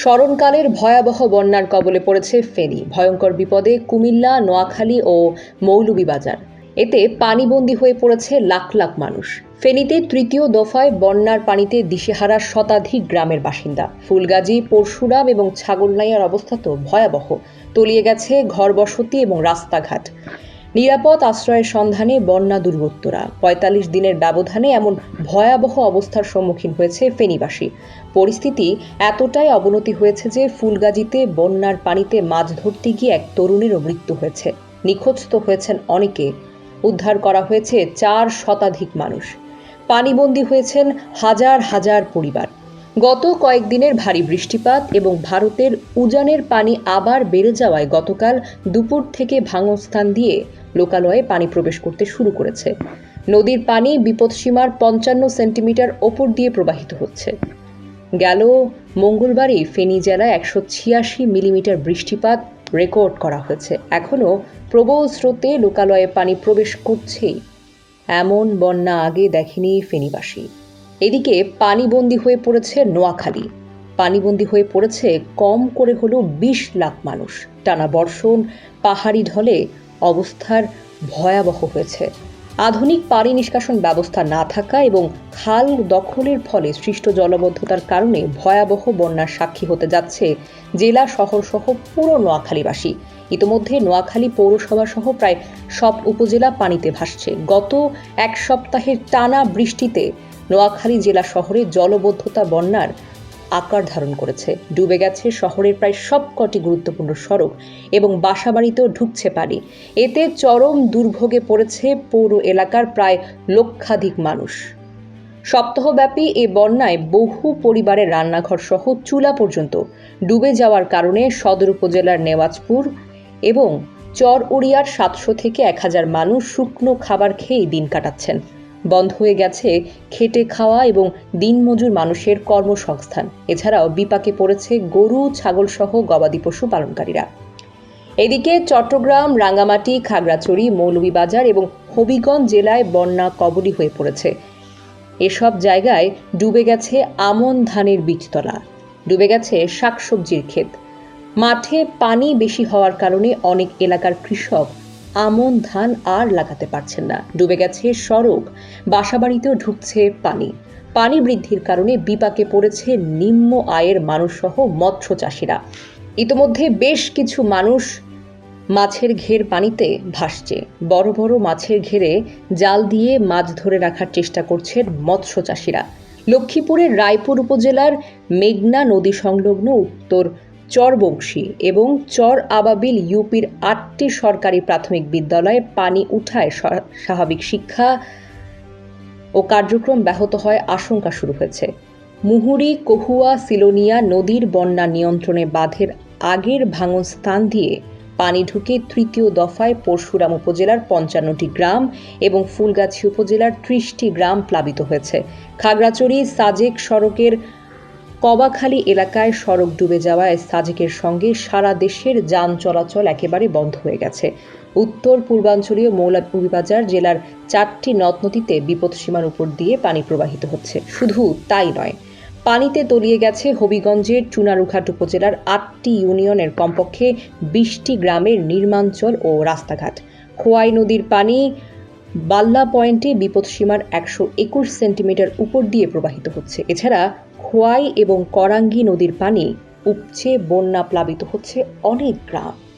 স্মরণকালের ভয়াবহ বন্যার কবলে পড়েছে ফেনী। ভয়ঙ্কর বিপদে কুমিল্লা, নোয়াখালী ও মৌলভীবাজার এতে পানিবন্দী হয়ে পড়েছে লাখ লাখ মানুষ। ফেনীতে তৃতীয় দফায় বন্যার পানিতে দিশেহারা শতাধিক গ্রামের বাসিন্দা। ফুলগাজী, পরশুরাম এবং ছাগলনাইয়ার অবস্থা তো ভয়াবহ। তলিয়ে গেছে ঘরবসতি এবং রাস্তাঘাট। নিরাপদ আশ্রয়ের সন্ধানে বন্যা দুর্গতরা পঁয়তাল্লিশ দিনের ব্যবধানে এমন ভয়াবহ অবস্থার সম্মুখীন হয়েছে ফেনীবাসী। পরিস্থিতি এতটাই অবনতি হয়েছে যে ফুলগাজীতে বন্যার পানিতে মাছ ধরতে গিয়ে এক তরুণেরও মৃত্যু হয়েছে। নিখোঁজ তো হয়েছেন অনেকে। উদ্ধার করা হয়েছে চার শতাধিক মানুষ। পানিবন্দী হয়েছেন হাজার হাজার পরিবার। গত কয়েকদিনের ভারী বৃষ্টিপাত এবং ভারতের উজানের পানি আবার বেড়ে যাওয়ায় গতকাল দুপুর থেকে ভাঙস্থান দিয়ে লোকালয়ে পানি প্রবেশ করতে শুরু করেছে। নদীর পানি বিপদসীমার পঞ্চান্ন সেন্টিমিটার ওপর দিয়ে প্রবাহিত হচ্ছে। গেল মঙ্গলবারই ফেনী জেলায় একশো ছিয়াশি মিলিমিটার বৃষ্টিপাত রেকর্ড করা হয়েছে। এখনও প্রবল স্রোতে লোকালয়ে পানি প্রবেশ করছেই। এমন বন্যা আগে দেখেনি ফেনীবাসী। এদিকে পানিবন্দী হয়ে পড়েছে নোয়াখালী। পানিবন্দী হয়ে পড়েছে কম করে হলেও বিশ লাখ মানুষ। টানা বর্ষণ, পাহাড়ি ঢলে অবস্থার ভয়াবহ হয়েছে। আধুনিক পানি নিষ্কাশন ব্যবস্থা না থাকা এবং খাল দখলের ফলে সৃষ্ট জলবদ্ধতার কারণে ভয়াবহ বন্যার সাক্ষী হতে যাচ্ছে জেলা শহর সহ পুরো নোয়াখালীবাসী। ইতোমধ্যে নোয়াখালী পৌরসভা সহ প্রায় সব উপজেলা পানিতে ভাসছে। গত এক সপ্তাহের টানা বৃষ্টিতে নোয়াখালী জেলা শহরে জলবদ্ধতা বন্যার আকার ধারণ করেছে। ডুবে গেছে শহরের প্রায় সবকটি গুরুত্বপূর্ণ সড়ক এবং বাসাবাড়িতেও ঢুকছে পানি। এতে চরম দুর্ভোগে পড়েছে পৌর এলাকার প্রায় লক্ষাধিক মানুষ। সপ্তাহব্যাপী এ বন্যায় বহু পরিবারের রান্নাঘর সহ চুলা পর্যন্ত ডুবে যাওয়ার কারণে সদর উপজেলার নেওয়াজপুর এবং চর উড়িয়ার সাতশো থেকে এক হাজার মানুষ শুকনো খাবার খেয়েই দিন কাটাচ্ছেন। বন্ধ হয়ে গেছে খেটে খাওয়া এবং দিনমজুর মানুষের কর্মসংস্থান। এছাড়াও বিপাকে পড়েছে গরু, ছাগল সহ গবাদি পশু পালনকারীরা। এদিকে চট্টগ্রাম, রাঙ্গামাটি, খাগড়াছড়ি, মৌলভীবাজার এবং হবিগঞ্জ জেলায় বন্যা কবলী হয়ে পড়েছে। এসব জায়গায় ডুবে গেছে আমন ধানের বীজতলা। ডুবে গেছে শাকসবজির ক্ষেত। মাঠে পানি বেশি হওয়ার কারণে অনেক এলাকার কৃষক আমন ধান আর লাগাতে পারছেন না। ডুবে গেছে সড়ক, বাসাবাড়িতেও ঢুকছে পানি। পানি বৃদ্ধির কারণে বিপাকে পড়েছে নিম্ন আয়ের মানুষসহ মৎস্য চাষিরা ইতোমধ্যে বেশ কিছু মানুষ মাছের ঘের পানিতে ভাসছে। বড় বড় মাছের ঘেরে জাল দিয়ে মাছ ধরে রাখার চেষ্টা করছেন মৎস্য চাষিরা লক্ষ্মীপুরের রায়পুর উপজেলার মেঘনা নদী সংলগ্ন উত্তর চরবংশী এবং চর আবাবিল ইউপির আটটি সরকারি প্রাথমিক বিদ্যালয়ে পানি উঠায় স্বাভাবিক শিক্ষা ও কার্যক্রম ব্যাহত হয় আশঙ্কা শুরু হয়েছে। মুহুরি, কহুয়া, সিলোনিয়া নদীর বন্যা নিয়ন্ত্রণে বাঁধের আগের ভাঙন স্থান দিয়ে পানি ঢুকে তৃতীয় দফায় পরশুরাম উপজেলার পঞ্চান্নটি গ্রাম এবং ফুলগাছি উপজেলার ত্রিশটি গ্রাম প্লাবিত হয়েছে। খাগড়াছড়ি, সাজেক সড়কের কবাখালী এলাকায় সড়ক ডুবে যাওয়ায় সাজেকের সঙ্গে সারা দেশের যান চলাচল একেবারে বন্ধ হয়ে গেছে। উত্তর পূর্বাঞ্চলীয় মৌলভীবাজার জেলার চারটি নদ নদীতে বিপদসীমার উপর দিয়ে পানি প্রবাহিত হচ্ছে। শুধু তাই নয়, পানিতে তলিয়ে গেছে হবিগঞ্জের চুনারুঘাট উপজেলার আটটি ইউনিয়নের কমপক্ষে বিশটি গ্রামের নির্মাঞ্চল ও রাস্তাঘাট। খোয়াই নদীর পানি বাল্লা পয়েন্টে বিপদসীমার একশো একুশ সেন্টিমিটার উপর দিয়ে প্রবাহিত হচ্ছে। এছাড়া খোয়াই এবং করাঙ্গি নদীর পানি উপচে বন্যা প্লাবিত হচ্ছে অনেক গ্রাম।